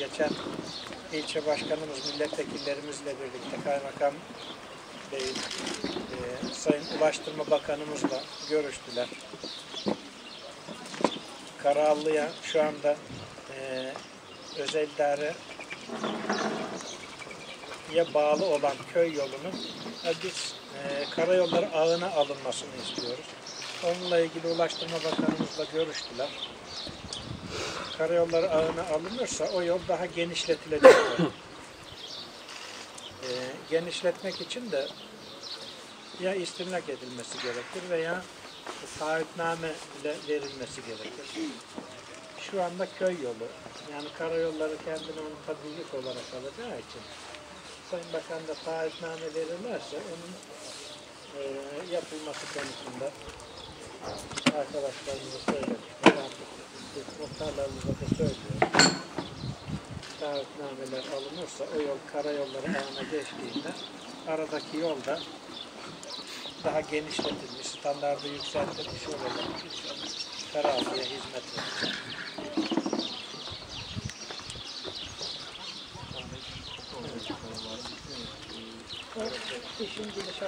geçen ilçe başkanımız, milletvekillerimizle birlikte kaymakam Bey, e, Sayın Ulaştırma Bakanımızla görüştüler. Karallı'ya şu anda e, özel idare ya bağlı olan köy yolunun e, biz e, karayolları ağına alınmasını istiyoruz. Onunla ilgili Ulaştırma Bakanımızla görüştüler. Karayolları ağına alınırsa o yol daha genişletilecek. e, genişletmek için de ya istimlak edilmesi gerekir veya taahhütname ile verilmesi gerekir. Şu anda köy yolu, yani karayolları kendine unutabilirlik olarak alacağı için Sayın Bakan da taahhütname verirlerse onun e, yapılması konusunda arkadaşlarımıza söyledik. Biz muhtarlarımıza da söylüyoruz. Taahhütnameler alınırsa o yol karayolları ağına geçtiğinde aradaki yolda daha genişletilmiş, standardı yükseltilmiş olarak Karabük'e hizmet verecek. O işin gidişatı